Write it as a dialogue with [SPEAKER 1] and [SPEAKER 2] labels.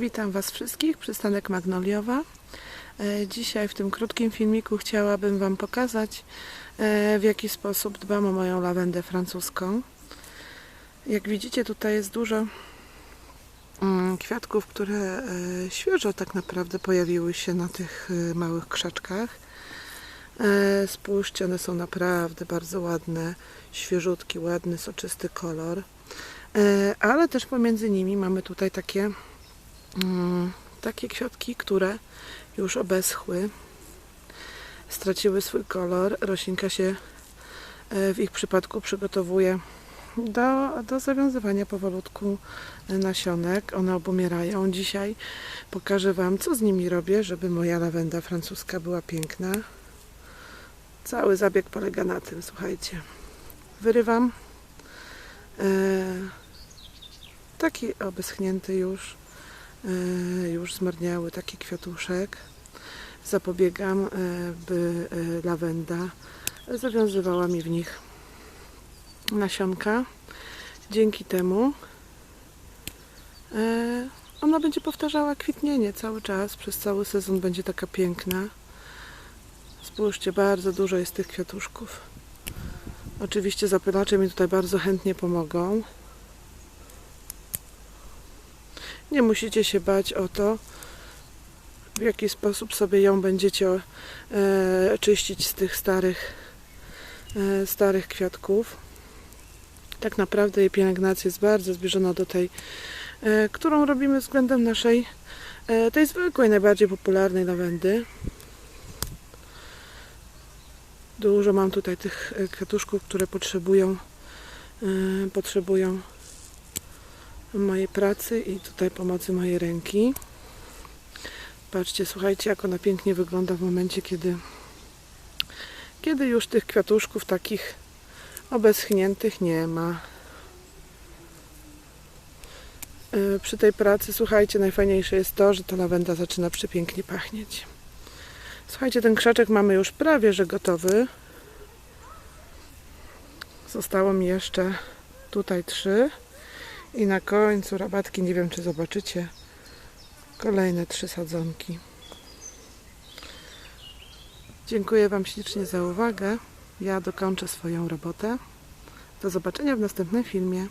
[SPEAKER 1] Witam Was wszystkich, przystanek Magnoliowa. E, Dzisiaj w tym krótkim filmiku chciałabym Wam pokazać, e, w jaki sposób dbam o moją lawendę francuską. Jak widzicie, tutaj jest dużo mm, kwiatków, które e, świeżo tak naprawdę pojawiły się na tych małych krzaczkach. Spójrzcie, one są naprawdę bardzo ładne, świeżutki, ładny, soczysty kolor. Ale też pomiędzy nimi mamy tutaj takie takie kwiatki, które już obeschły, straciły swój kolor. Roślinka się e, w ich przypadku przygotowuje do, do zawiązywania powolutku nasionek. One obumierają. Dzisiaj pokażę Wam, co z nimi robię, żeby moja lawenda francuska była piękna. Cały zabieg polega na tym, słuchajcie. Wyrywam e, taki obeschnięty już już zmarniały taki kwiatuszek. Zapobiegam, e, by e, lawenda zawiązywała mi w nich nasionka. Dzięki temu e, ona będzie powtarzała kwitnienie cały czas, przez cały sezon będzie taka piękna. Spójrzcie, bardzo dużo jest tych kwiatuszków. Oczywiście zapylacze mi tutaj bardzo chętnie pomogą. Nie musicie się bać o to, w jaki sposób sobie ją będziecie e, czyścić z tych starych, e, starych kwiatków. Tak naprawdę jej pielęgnacja jest bardzo zbliżona do tej, e, którą robimy względem naszej, e, tej zwykłej, najbardziej popularnej lawendy. Dużo mam tutaj tych e, kwiatuszków, które potrzebują, e, potrzebują mojej pracy i tutaj pomocy mojej ręki. Patrzcie, słuchajcie, jak ona pięknie wygląda w momencie, kiedy, kiedy już tych kwiatuszków takich obeschniętych nie ma. Yy, Przy tej pracy, słuchajcie, najfajniejsze jest to, że ta lawenda zaczyna przepięknie pachnieć. Słuchajcie, ten krzaczek mamy już prawie, że gotowy. Zostało mi jeszcze tutaj trzy. I na końcu rabatki, nie wiem czy zobaczycie, kolejne trzy sadzonki. Dziękuję Wam ślicznie za uwagę. Ja dokończę swoją robotę. Do zobaczenia w następnym filmie.